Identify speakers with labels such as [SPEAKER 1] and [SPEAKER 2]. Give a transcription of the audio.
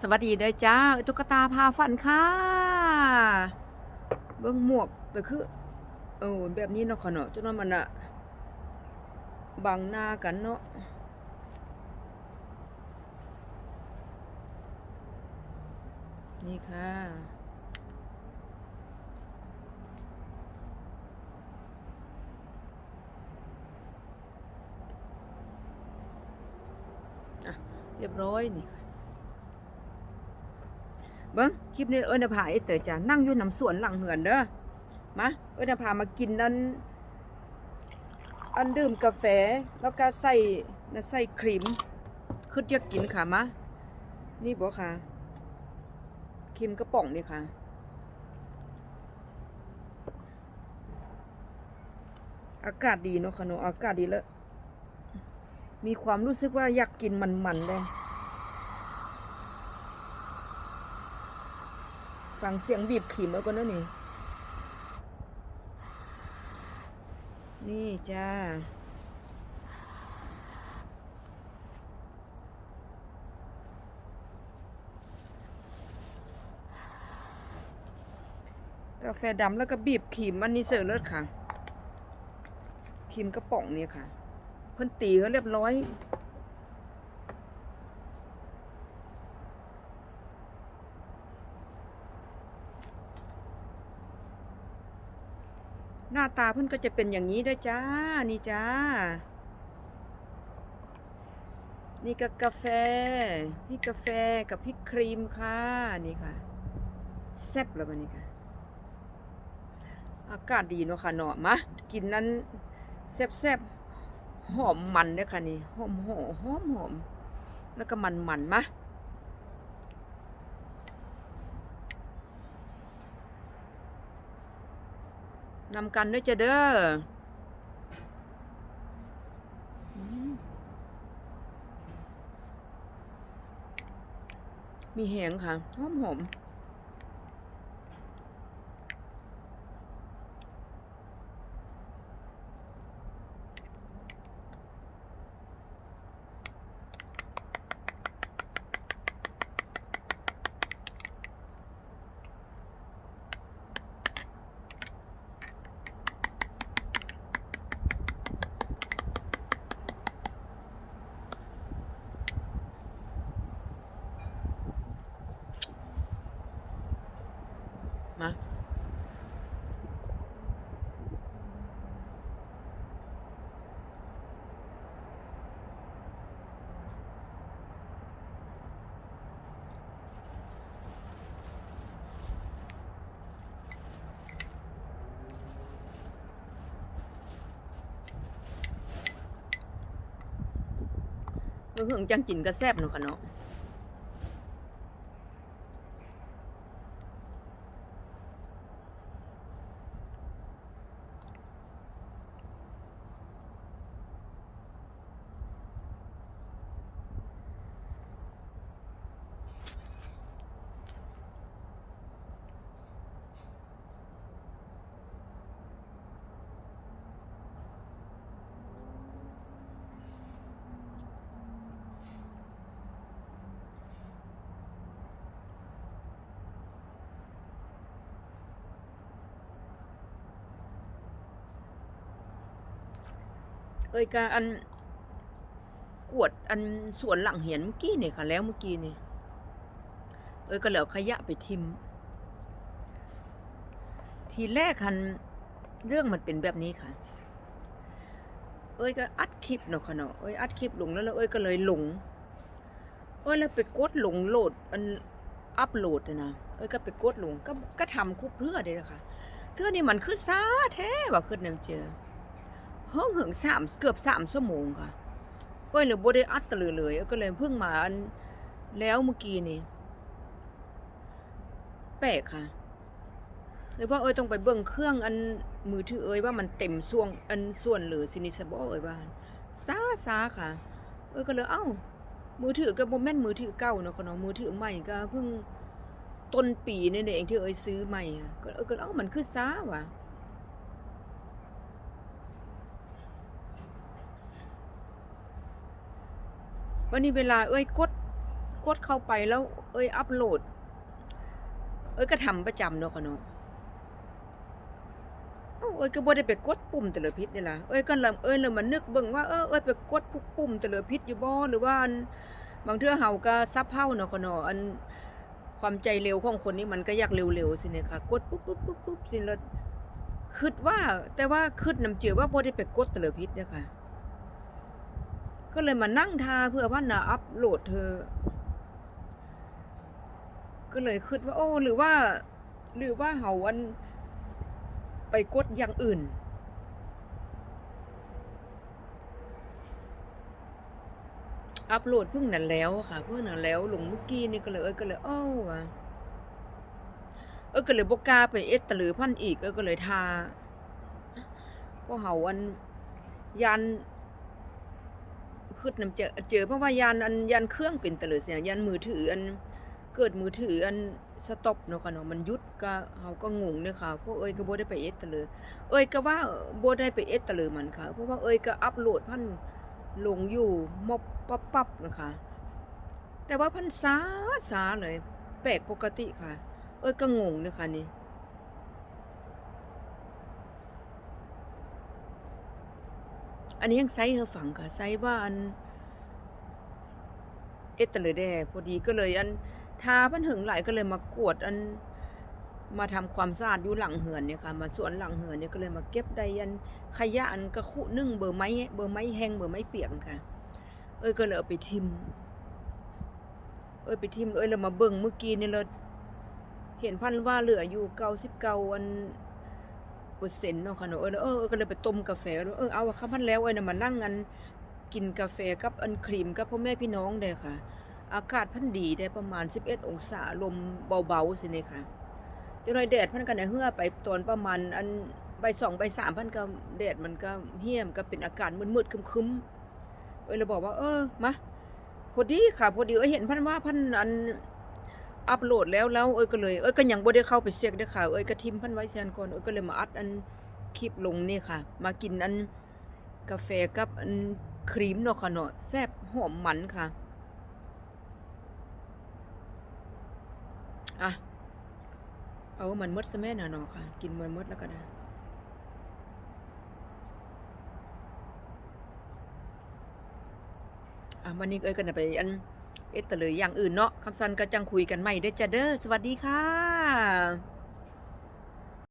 [SPEAKER 1] สวัสดีเด้อจ้าตุ๊กตาพาฝันค่ะ เบิ่งหมวกแต่คือเออแบบนี้เนาะค่ะเนาะจนมันอะบังหน้ากันเนาะนี่ค่ะอะเรียบร้อยนี่ค่ะ เบิ้งคลิปนี้เอิ้นจะพาไอ้เต๋อจ้ะนั่งอยู่น้ำสวนหลังเหือนเด้อมาเอิ้นจะพามากินนั่นอันดื่มกาแฟแล้วก็ใส่น่ะใส่ครีมคือจะกินค่ะมานี่บ่ค่ะครีมกระป๋องนี่ค่ะอากาศดีเนาะค่ะเนาะอากาศดีแล้วมีความรู้สึกว่าอยากกินมันๆเลย ฟังเสียงบีบขีมเอาก่อนนะนี่ นี่จ้า กาแฟดำแล้วก็บีบขีมอันนี้เสิร์ฟเลิศค่ะขีมกระป๋องเนี่ยค่ะ เพิ่นตีเขาเรียบร้อย หน้าตาเพิ่นก็จะเป็นอย่างนี้ได้จ้า นี่จ้า นี่ก็กาแฟนี่กาแฟกับพริกครีมค่ะ นี่ค่ะ แซ่บแล้วบัดนี้ค่ะ อากาศดีเนาะค่ะเนาะมากินนั้นแซ่บๆหอมมันเด้อค่ะนี่ หอมหอมหอมหอม แล้วก็มันมันมะ นำกันด้วยจะเด้อมีแหงค่ะหอมหอม มา เพิ่งจังกินก็แซ่บเนาะค่ะเนาะ เอ้ยกาอันกวดอันสวนหลังเหียนเมื่อกี้นี่ค่ะ แล้วเมื่อกี้นี่เอ้ยก็เหลือขยะไปทิม ทีแรกคันเรื่องมันเป็นแบบนี้ค่ะ เอ้ยก็อัดคลิปเนาะค่ะเนาะเอ้ยอัดคลิปลงแล้วแล้วเอ้ยก็เลยหลง เอ้ยแล้วไปกดหลงโหลดอันอัพโหลดนะเอ้ยก็ไปกดหลงก็ก็ทำคุบเพื่อเด้ค่ะเทื่อนี่มันคือซาแท้ว่าขึ้นนำเจอ ห้องเหิงสามเกือบสามชั่วโมงค่ะเอ้ยเลยบ่ได้อัดตะเลยเลยเอ้ยก็เลยเพิ่งมาอันแล้วเมื่อกี้นี่แปลกค่ะเลยว่าเอ้ยต้องไปเบิ่งเครื่องอันมือถือเอ้ยว่ามันเต็มส่วงอันส่วนหรือสินิสบ่เอ้ยว่าซาซาค่ะ เอ้ยก็เลยเอ้า มือถือก็บ่แม่นมือถือเก่าเนาะค่ะเนาะมือถือใหม่ก็เพิ่งต้นปีนี่เองที่เอ้ยซื้อใหม่ก็เอ้ยก็เอ้ามันคือซาว่ะ วันนี้เวลาเอ้ยกดกดเข้าไปแล้ว เอ้ย อัปโหลด เอ้ยก็ทำประจำเนาะค่ะเนาะเอ้เอ้ยก็บ่ได้ไปกดปุ่มแต่ละพิษนี่ล่ะเอ้ยก็เริ่มเอ้ยเริ่มมานึกเบิ่งว่าเออเอ้ยไปกดพวกปุ่มแต่ละพิษอยู่บ่หรือว่าอันบางเทื่อเฮาก็ซับเฮาเนาะค่ะเนาะอันความใจเร็วของคนนี้มันก็อยากเร็วๆสิเนี่ยค่ะ กดปุ๊บปุ๊บปุ๊บปุ๊บสิแล้วคิดว่าแต่ว่าคิดนำเจือว่าบ่ได้ไปกดแต่ละพิษเด้อค่ะ ก็เลยมานั่งทาเพื่อว่านะอัปโหลดเธอ ก็เลยคิดว่า โอ้หรือว่า หรือว่าเฮาอัน ไปกดอย่างอื่น อัปโหลดเพิ่งนั้นแล้วค่ะ เพิ่งนั้นแล้วหลงเมื่อกี้นี่ก็เลยเอ้ยก็เลยเอ้ว่ะเอ้ยก็เลยบ่กาไปเอ็ดตะลือพันอีกเอ้ยก็เลยทาเพราะเฮาอันยันึ้นนำเจอเจอเพราะว่ายานอันยานเครื่องเป็นตะลือเสียยานมือถืออันเกิดมือถืออันสต็อปเนาะค่ะเนาะมันหยุดก็เฮาก็งงเด้อค่ะเพราะเอ้ยก็บ่ได้ไปเอ็ดตะเลยเอ้ยก็ว่าบ่ได้ไปเอ็ดตะเลยมันค่ะ เพราะว่าเอ้ยก็อัปโหลดพันลงอยู่มอบปั๊บปั๊บนะคะ แต่ว่าพันช้าช้าเลยแปลกปกติค่ะ เอ้ยก็งงเด้อค่ะนี่ อันนี้ยังไซส์เฮาฝังค่ะไซส์ว่าอัน เอตเลยแด้พอดีก็เลยอันทาพันหึงไหลก็เลยมากวดอันมาทำความสะอาดอยู่หลังเหือนเนี่ยค่ะ มาสวนหลังเหือนเนี่ยก็เลยมาเก็บได้ยันขยะอันกระคุนึ่งเบอร์ไม้เบอร์ไม้แห้งเบอร์ไม้เปียกค่ะ เอ้ยก็เลยเอาไปทิม เอ้ยไปทิมเอ้ยแล้วมาเบิ่งเมื่อกี้เนี่ยเลยเห็นพันว่าเหลืออยู่เก้าสิบเก้าอัน เปอร์เซ็นต์เนาะค่ะเนาะเออเออก็เลยไปต้มกาแฟแล้วเออเอาค่ะพันแล้วเอ้ยน่ะมานั่งกันกินกาแฟกับอันครีมกับพ่อแม่พี่น้องได้ค่ะ อากาศพันดีได้ประมาณ 11 องศาลมเบาๆสิเนี่ยค่ะจังหน่อยแดดพันกันได้เหือไปตอนประมาณอันใบสองใบสามพันก็แดดมันก็เหี่ยมก็เป็นอากาศมืดๆคึมๆเอ้ยเราบอกว่า เออมาพอดีค่ะพอดีเอ้ยเห็นพันว่าพันอัน อัปโหลดแล้วแล้วเอ้ยก็เลยเอ้ยก็ยังบ่ได้เข้าไปเช็คเด้ค่ะเอ้ยก็ทิมพันไว้แซนก่อนเอ้ยก็เลยมาอัดอันคลิปลงนี่ค่ะ มากินอันกาแฟกับอันครีมเนาะค่ะเนาะแซ่บหอมมันค่ะอะเอามันมดซะแม่น่ะเนาะค่ะ กินมันมดแล้วก็ได้อะวันนี้เอ้ยกันไปอัน เอตเลยอย่างอื่นเนาะคำสันก็จังคุยกันใหม่เด้อจ้ะเด้อสวัสดีค่ะ